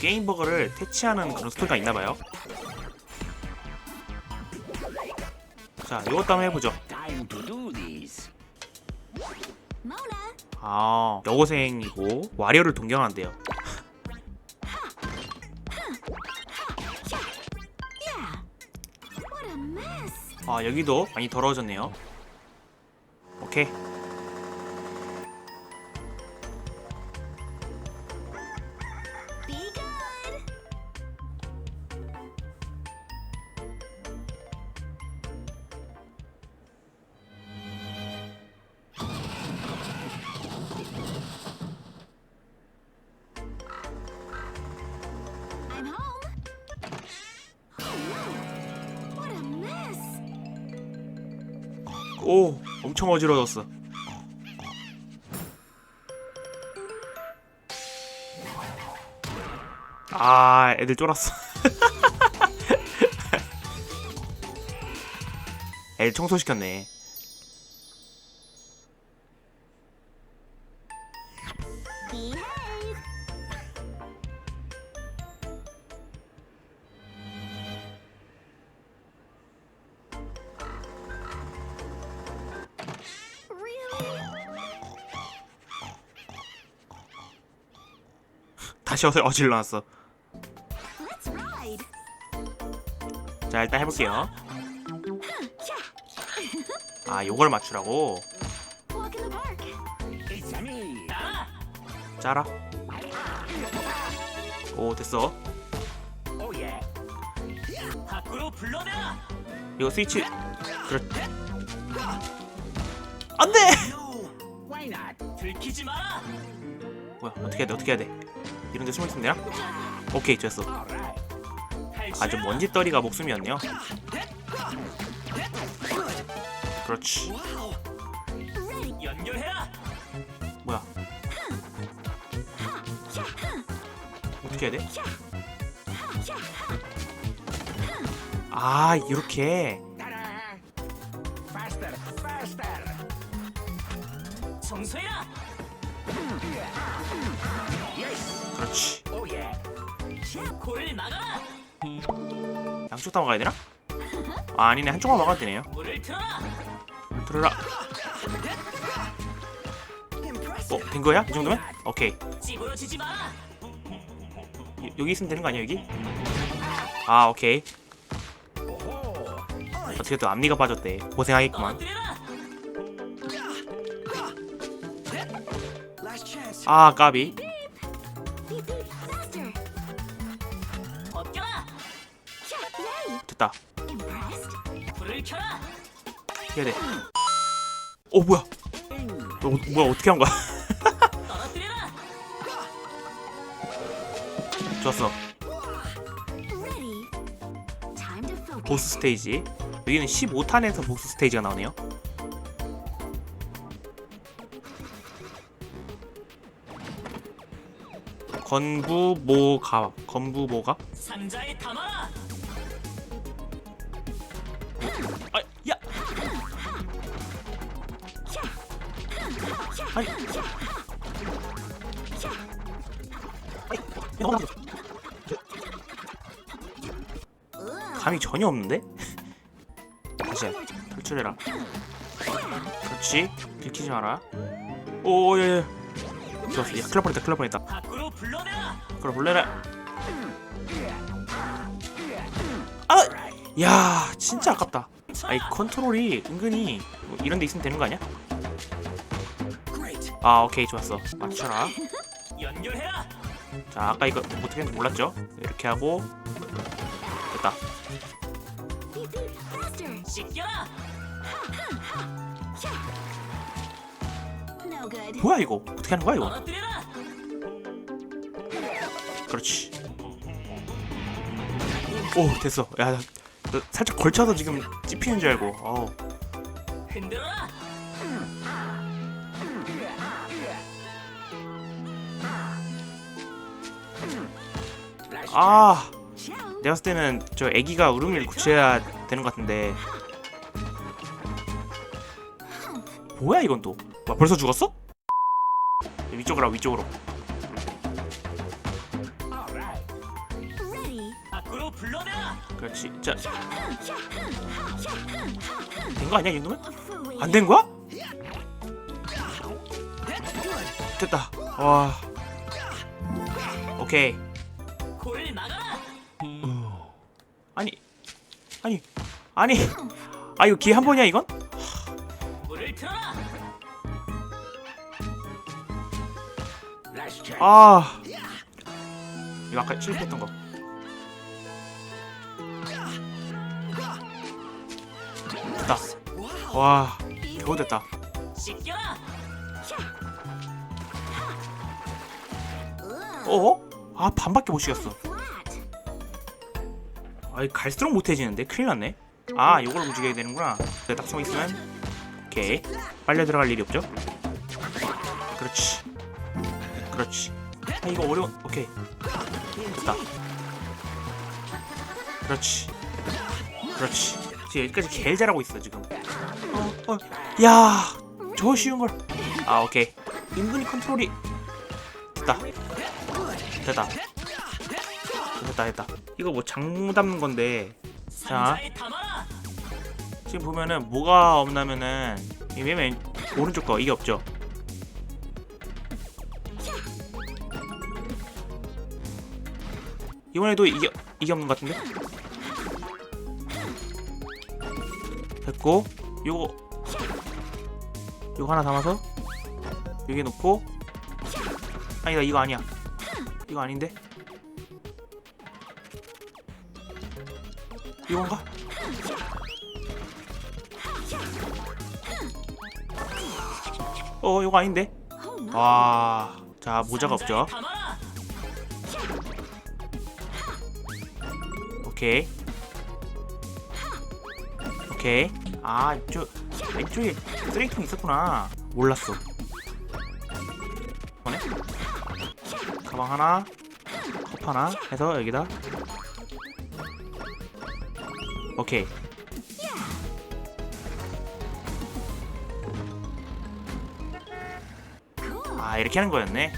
See. 뭐 게임 버그를 퇴치하는 그런 스토리가 있나봐요. 자, 이것도 한번 해보죠. 아, 여고생이고 와리어를 동경한대요. 아, 여기도 많이 더러워졌네요. 오케이. 오, 엄청 어지러워졌어. 아, 애들 쫄았어. 애들 청소시켰네. 다시 어서 어질러놨어. 자, 일단 해볼게요. 아, 요걸 맞추라고. 짜라. 오, 됐어. Oh. 이거 스위치. 그렇. 안 돼! No. Why not? 들키지 마라. 뭐야, 어떻게 해야 돼, 어떻게 해야 돼? 이런 데 숨어 있으면 되나? 오케이, 됐어. 아주 먼지떨이가 목숨이었네요. 그렇지. 뭐야? 어떻게 해야 돼? 아, 이렇게. 그렇지. 막아라. 양쪽 다 막아야 되나? 아, 아니네. 한쪽만 막아도 되네요. 물을 틀어라. 어, 된 거야? 이 정도면? 오케이. 여- 여기 있으면 되는 거 아니야, 여기? 아, 오케이. 어떻게 또 앞니가 빠졌대. 고생하겠구만. 아, 까비. 됐다. 해야 돼. 어, 뭐야? 어, 뭐야, 어떻게 한 거야? 좋았어. 보스 스테이지. 여기는 15탄에서 보스 스테이지가 나오네요. 건부모가 건부모가 상자에 담아라. 아, 야. 아니. 감이 전혀 없는데? 다시 해. 탈출해라. 그렇지. 들키지 마라. 오, 예, 예. 좋았어. 야, 큰일 날 뻔했다, 큰일 날 뻔했다. 그럼 몰래라. 아, 야, 진짜 아깝다. 아이 컨트롤이 은근히 뭐 이런 데 있으면 되는 거 아니야? 아, 오케이, 좋았어. 맞춰라. 연결해라. 자, 아까 이거 어떻게 했는지 몰랐죠? 이렇게 하고 됐다. 씻겨라. 뭐야 이거? 어떻게 하는 거야 이거? 그렇지. 오, 됐어. 야, 살짝 걸쳐서 지금 찝히는 줄 알고. 어우. 아. 내가 봤을 때는 저 애기가 울음을 고쳐야 되는 것 같은데. 뭐야 이건 또? 와, 벌써 죽었어? 위쪽으로 와, 위쪽으로. 그렇지 자 된 거 아니야 이 정도면? Free. 안된 거야? 됐다 와 오케이 골 막아라. 아니 아니 아니 아 이거 기회 한 번이야 이건? 아 이거 아까 실패했던 거 됐다. 와 겨우 됐다. 어? 아 반밖에 못 시켰어. 아이 갈수록 못해지는데? 큰일 났네. 아 이걸 움직여야 되는구나. 그래 딱 숨어 있으면. 오케이. 빨려 들어갈 일이 없죠? 그렇지. 그렇지. 아 이거 어려운 오케이. 됐다. 그렇지. 그렇지 지금 여기까지 개일 잘하고 있어 지금. 어, 어, 야저 쉬운 걸아 오케이. 은근히 컨트롤이 됐다. 됐다. 됐다 됐다. 이거 뭐 장무 담는 건데. 자. 지금 보면은 뭐가 없나면은 이맨 맨 오른쪽 거 이게 없죠? 이번에도 이게 이게 없는 것 같은데 됐고 요거 요거 하나 담아서 여기 놓고 아니다 이거 아니야 이거 아닌데 이건가? 어 이거 아닌데. 와자 모자가 없죠. 오케이 오케이 아저 왼쪽에 쓰레기통 있었구나. 몰랐어. 뭐네 가방 하나 컵 하나 해서 여기다. 오케이. 아 이렇게 하는 거였네